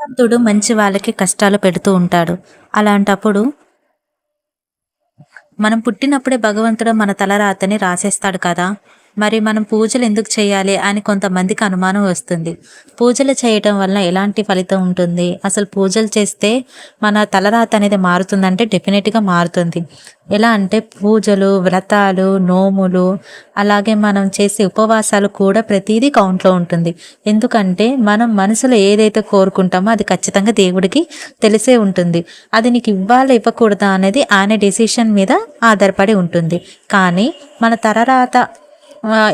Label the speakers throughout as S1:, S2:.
S1: భగవంతుడు మంచి వాళ్ళకి కష్టాలు పెడుతూ ఉంటాడు. అలాంటప్పుడు మనం పుట్టినప్పుడే భగవంతుడు మన తలరాతని రాసేస్తాడు కదా. మరి మనం పూజలు ఎందుకు చేయాలి అని కొంతమందికి అనుమానం వస్తుంది. పూజలు చేయటం వల్ల ఎలాంటి ఫలితం ఉంటుంది? అసలు పూజలు చేస్తే మన తలరాత అనేది మారుతుందంటే డెఫినెట్గా మారుతుంది. ఎలా అంటే పూజలు వ్రతాలు నోములు అలాగే మనం చేసే ఉపవాసాలు కూడా ప్రతిదీ కౌంట్లో ఉంటుంది. ఎందుకంటే మనం మనసులో ఏదైతే కోరుకుంటామో అది ఖచ్చితంగా దేవుడికి తెలిసే ఉంటుంది. అది నీకు ఇవ్వాలా ఇవ్వకూడదా అనేది ఆయన డెసిషన్ మీద ఆధారపడి ఉంటుంది. కానీ మన తలరాత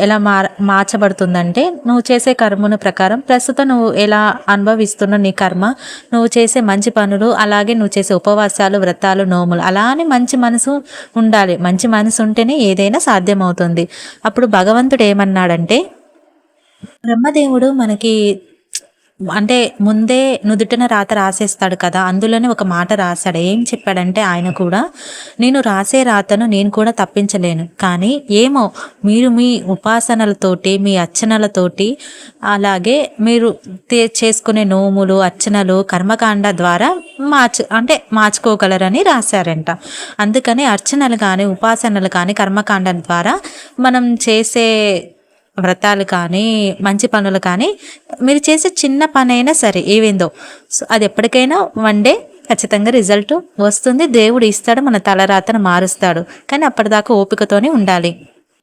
S1: ఎలా మార్ మార్చబడుతుందంటే నువ్వు చేసే కర్మను ప్రకారం ప్రస్తుతం నువ్వు ఎలా అనుభవిస్తున్న నీ కర్మ నువ్వు చేసే మంచి పనులు అలాగే నువ్వు చేసే ఉపవాసాలు వ్రతాలు నోములు అలానే మంచి మనసు ఉండాలి. మంచి మనసు ఉంటేనే ఏదైనా సాధ్యమవుతుంది. అప్పుడు భగవంతుడు ఏమన్నాడంటే బ్రహ్మదేవుడు మనకి అంటే ముందే నుదుటిన రాత రాసేస్తాడు కదా అందులోనే ఒక మాట రాశాడు. ఏం చెప్పాడంటే ఆయన కూడా నేను రాసే రాతను నేను కూడా తప్పించలేను. కానీ ఏమో మీరు మీ ఉపాసనలతోటి మీ అర్చనలతోటి అలాగే మీరు చేసుకునే నోములు అర్చనలు కర్మకాండ ద్వారా మార్చు అంటే మార్చుకోగలరని రాశారంట. అందుకని అర్చనలు కానీ ఉపాసనలు కానీ కర్మకాండం ద్వారా మనం చేసే వ్రతాలు కానీ మంచి పనులు కానీ మీరు చేసే చిన్న పని అయినా సరే ఏవేందో. సో అది ఎప్పటికైనా వన్ డే ఖచ్చితంగా రిజల్ట్ వస్తుంది. దేవుడు ఇస్తాడు మన తలరాతను మారుస్తాడు. కానీ అప్పటిదాకా ఓపికతోనే ఉండాలి.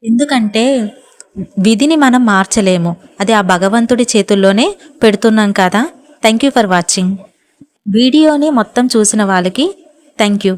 S1: ఎందుకంటే విధిని మనం మార్చలేము. అది ఆ భగవంతుడి చేతుల్లోనే పెడుతున్నాం కదా. థ్యాంక్ యూ ఫర్ వాచింగ్ వీడియోని మొత్తం చూసిన వాళ్ళకి థ్యాంక్ యూ